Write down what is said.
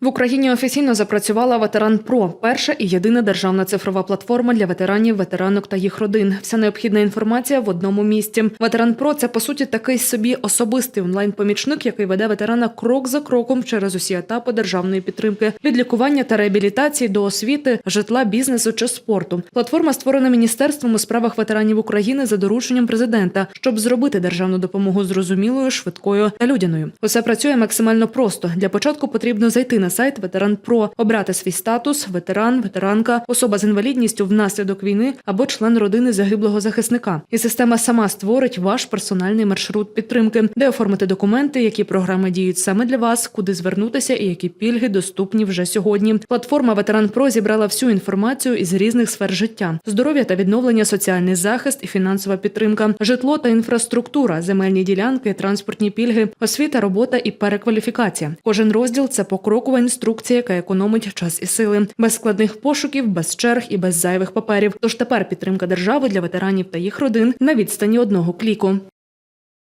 В Україні офіційно запрацювала Ветеран Про перша і єдина державна цифрова платформа для ветеранів, ветеранок та їх родин. Вся необхідна інформація в одному місці. Ветеран Про це по суті такий собі особистий онлайн-помічник, який веде ветерана крок за кроком через усі етапи державної підтримки від лікування та реабілітації до освіти, житла, бізнесу чи спорту. Платформа створена міністерством у справах ветеранів України за дорученням президента, щоб зробити державну допомогу зрозумілою, швидкою та людяною. Усе працює максимально просто. Для початку потрібно зайти на сайт Ветеран Про, обрати свій статус, ветеран, ветеранка, особа з інвалідністю внаслідок війни або член родини загиблого захисника. І система сама створить ваш персональний маршрут підтримки, де оформити документи, які програми діють саме для вас, куди звернутися і які пільги доступні вже сьогодні. Платформа Ветеран Про зібрала всю інформацію із різних сфер життя: здоров'я та відновлення, соціальний захист і фінансова підтримка, житло та інфраструктура, земельні ділянки, транспортні пільги, освіта, робота і перекваліфікація. Кожен розділ це покрокова інструкція, яка економить час і сили, без складних пошуків, без черг і без зайвих паперів. Тож тепер підтримка держави для ветеранів та їх родин на відстані одного кліку.